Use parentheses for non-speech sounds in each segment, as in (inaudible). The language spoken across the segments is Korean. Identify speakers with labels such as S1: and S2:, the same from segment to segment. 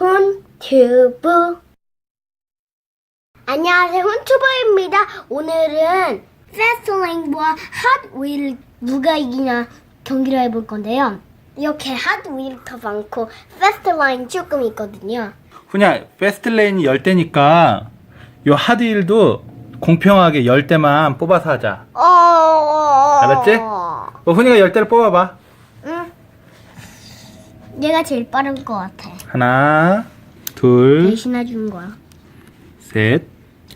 S1: 훈튜브. 안녕하세요 훈튜버입니다. 오늘은 패스트레인과 핫윌 누가 이기냐 경기를 해볼 건데요. 이렇게 핫윌도 많고 패스트라인 조금 있거든요.
S2: 훈야 패스트레인이 10대니까 요 하드힐도 공평하게 10대만 뽑아서 하자.
S1: 어...
S2: 알았지? 어, 훈이가 10대를 뽑아봐.
S1: 응? 얘가 제일 빠른 것 같아
S2: 하나 둘
S1: 대신해 주는 거야
S2: 셋,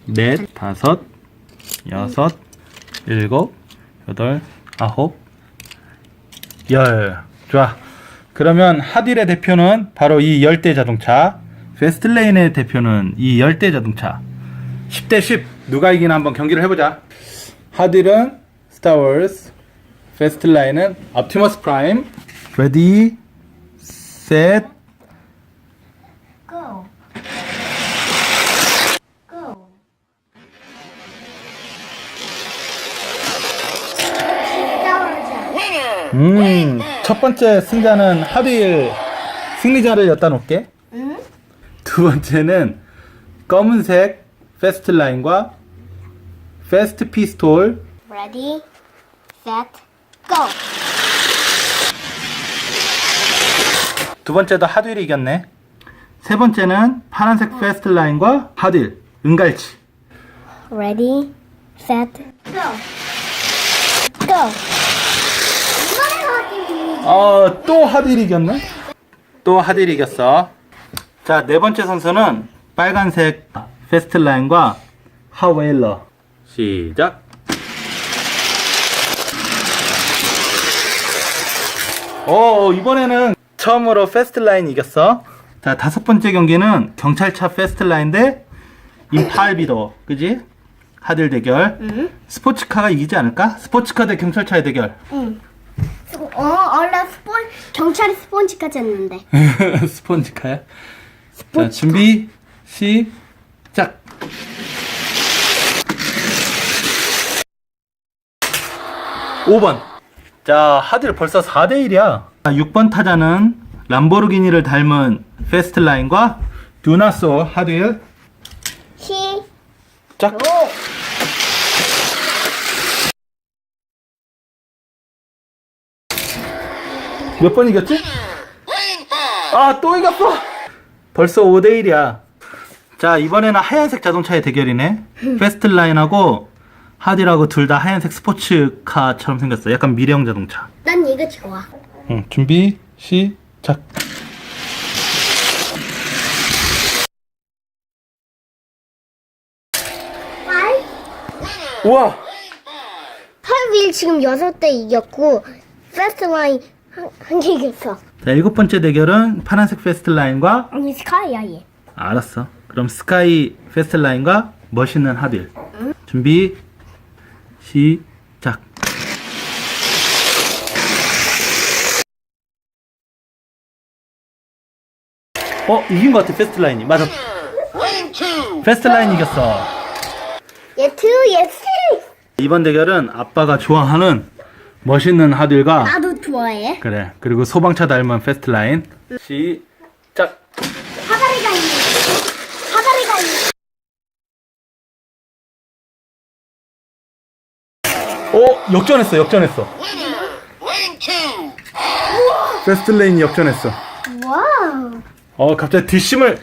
S2: 넷, 다섯, 여섯, 일곱, 여덟, 아홉, 열. 좋아. 그러면 하딜의 대표는 바로 이 열대 자동차. 베스트레인의 대표는 이 열대 자동차. 10대 10. 누가 이기나 한번 경기를 해보자. 하딜은 스타워즈, 베스트라인은 옵티머스 프라임. 레디, 셋, 음, 첫 번째 승자는 하딜 승리자를 엿다 놓을게.
S1: 응?
S2: 두 번째는 검은색 패스트 라인과 패스트 피스톨.
S1: Ready, set, go.
S2: 두 번째도 하딜이 이겼네. 세 번째는 파란색 패스트 라인과 하딜, 은갈치.
S1: Ready, set, go. Go.
S2: 어, 또 하딜이 이겼네. 또 하딜이 이겼어. 자, 네 번째 선수는 빨간색 패스트 라인과 하웨일러. 시작. 오, 이번에는 처음으로 패스트 라인 이겼어. 자, 다섯 번째 경기는 경찰차 패스트 라인 대 임팔비도. 그지? 하딜 대결.
S1: 응?
S2: 스포츠카가 이기지 않을까? 스포츠카 대 경찰차의 대결.
S1: 응. 어, 스폰 경찰이 스폰지까지 했는데. (laughs)
S2: 스폰지카야? 자, 준비, 시작! 오번 자, 하딜 벌써 4대 1이야. 6번 타자는 람보르기니를 닮은 페스트라인과 두나소 하딜.
S1: 시작.
S2: 짝! 몇 번 이겼지? 아, 또 이겼어! 벌써 5대1이야. 자, 이번에는 하얀색 자동차의 대결이네. 페스트라인하고 하딜하고 둘 다 하얀색 스포츠카처럼 생겼어. 약간 미래형 자동차.
S1: 난 이거 좋아.
S2: 응, 준비, 시작.
S1: 빨.
S2: 우와!
S1: 헐윌 지금 여섯 대 이겼고 패스트라인 한개 이겼어.
S2: 자, 일곱 번째 대결은 파란색 페스트 라인과
S1: 아니 스카이야 얘.
S2: 알았어. 그럼 스카이 페스트 라인과 멋있는 하딜. 준비, 시작. 어, 이긴 것 같아, 페스트 라인이. 맞아. 페스트 라인 이겼어.
S1: 얘 투, 얘 쓰리.
S2: 이번 대결은 아빠가 좋아하는 멋있는 하딜과
S1: 나도 좋아해.
S2: 그래. 그리고 소방차 닮은 페스트 라인. 시작.
S1: 사다리가 있네. 사다리가 있네.
S2: 어, 역전했어, 역전했어. 페스트 레인이 역전했어.
S1: 와우.
S2: 어, 갑자기 뒷심을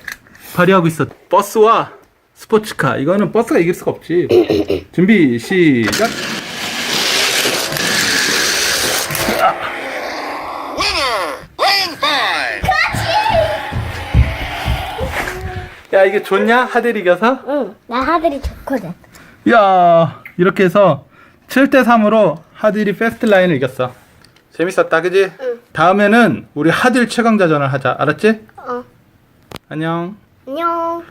S2: 발휘하고 있어. 버스와 스포츠카. 이거는 버스가 이길 수가 없지. (coughs) 준비, 시작. 야, 이게 좋냐? 하델 이겨서?
S1: 응, 나 하들이 좋거든.
S2: 야 이렇게 해서 7대 3으로 하딜이 패스트 라인을 이겼어. 재밌었다, 그지?
S1: 응.
S2: 다음에는 우리 하딜 최강자전을 하자. 알았지?
S1: 어,
S2: 안녕.
S1: 안녕.